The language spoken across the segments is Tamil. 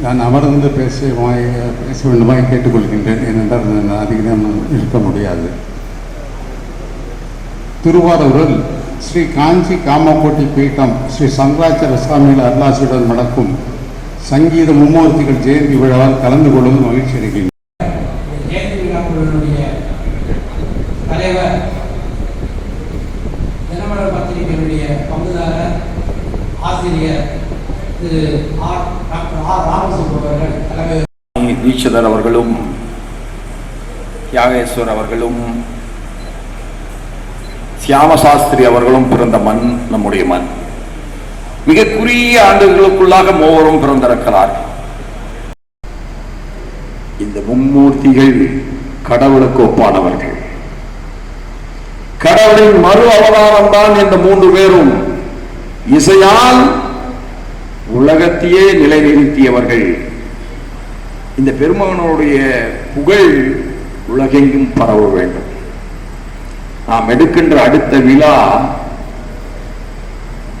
நான் அமர்ந்து பேச பேச வேண்டுமாய் கேட்டுக்கொள்கின்றேன். ஏனென்றால் நான் அதிக நேரம் இருக்க முடியாது. திருவாரூரில் ஸ்ரீ காஞ்சி காமக்கோட்டி பீட்டம் ஸ்ரீ சங்கராச்சார சுவாமிகள் அருளாசியுடன் நடக்கும் சங்கீத மும்மூர்த்திகள் ஜெயந்தி விழாவில் கலந்து கொள்ளும் மகிழ்ச்சி அடைகிறேன் தலைவர் தினமலர் பத்திரிகையினுடைய பங்குதாரர் ஆசிரியர் திரு ஆர். டாக்டர் தீட்சிதர் அவர்களும் யாகேஸ்வர் அவர்களும் சியாமசாஸ்திரி அவர்களும் பிறந்த மண் நம்முடைய மண். மிக குறுகிய ஆண்டுகளுக்குள்ளாக மூவரும் பிறந்திருக்கிறார். இந்த மும்மூர்த்திகள் கடவுளுக்கு ஒப்பானவர்கள். கடவுளின் மறு அவதாரம் தான் இந்த மூன்று பேரும். இசையால் உலகத்தையே நிலைநிறுத்தியவர்கள். இந்த பெருமகனுடைய புகழ் உலகெங்கும் பரவ வேண்டும். நாம் எடுக்கின்ற அடுத்த விழா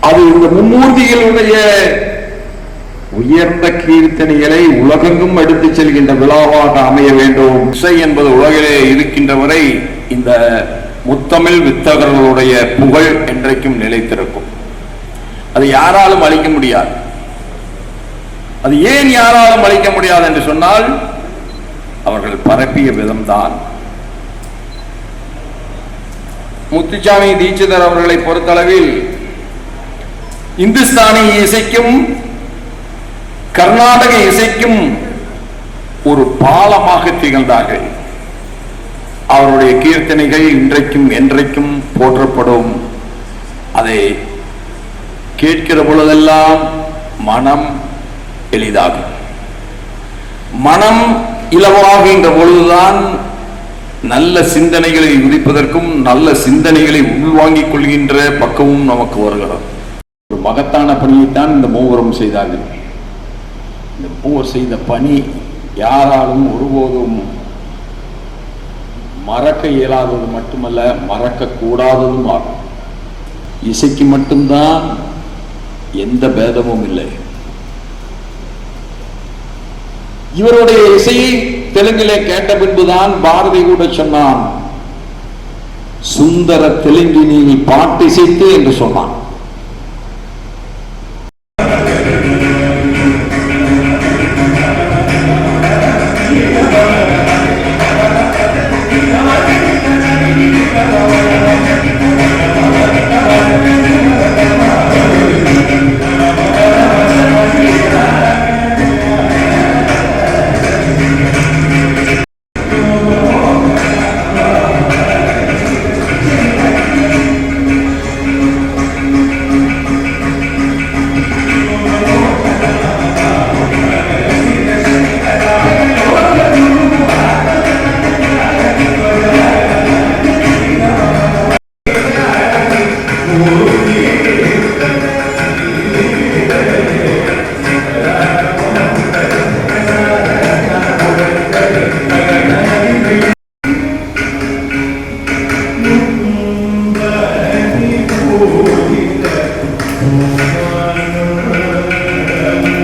அது இந்த மும்மூர்த்திகளுடைய உயர்ந்த கீர்த்தனைகளை உலகெங்கும் எடுத்துச் செல்கின்ற விழாவாக அமைய வேண்டும். இசை என்பது உலகிலே இருக்கின்ற வரை இந்த முத்தமிழ் வித்தகர்களுடைய புகழ் என்றைக்கும் நிலைத்திருக்கும். அது யாராலும் அழிக்க முடியாது. அது ஏன் யாராலும் அழிக்க முடியாது என்று சொன்னால் அவர்கள் பரப்பிய விதம்தான். முத்துச்சாமி தீட்சிதர் அவர்களை பொறுத்தளவில் இந்துஸ்தானி இசைக்கும் கர்நாடக இசைக்கும் ஒரு பாலமாக திகழ்ந்தார்கள். அவருடைய கீர்த்தனைகள் இன்றைக்கும் என்றைக்கும் போற்றப்படும். அதை கேட்கிற பொழுதெல்லாம் மனம் எளிதாகும் மனம் இலவாகின்ற பொழுதுதான் நல்ல சிந்தனைகளை உதிப்பதற்கும் நல்ல சிந்தனைகளை உள்வாங்கிக் கொள்கின்ற பக்கமும் நமக்கு வருகிறது. ஒரு மகத்தான பணியைத்தான் இந்த மூவரும் செய்தார்கள். இந்த மூவர் செய்த பணி யாராலும் ஒருபோதும் மறக்க இயலாதது மட்டுமல்ல மறக்க கூடாததும் ஆகும். இசைக்கு மட்டும்தான் எந்த பேதமும் இல்லை. இவருடைய இசையை தெலுங்கிலே கேட்ட பின்புதான் பாரதி கூட சொன்னான் சுந்தர தெலுங்கினில் பாட்டு இசைத்து என்று சொன்னான்.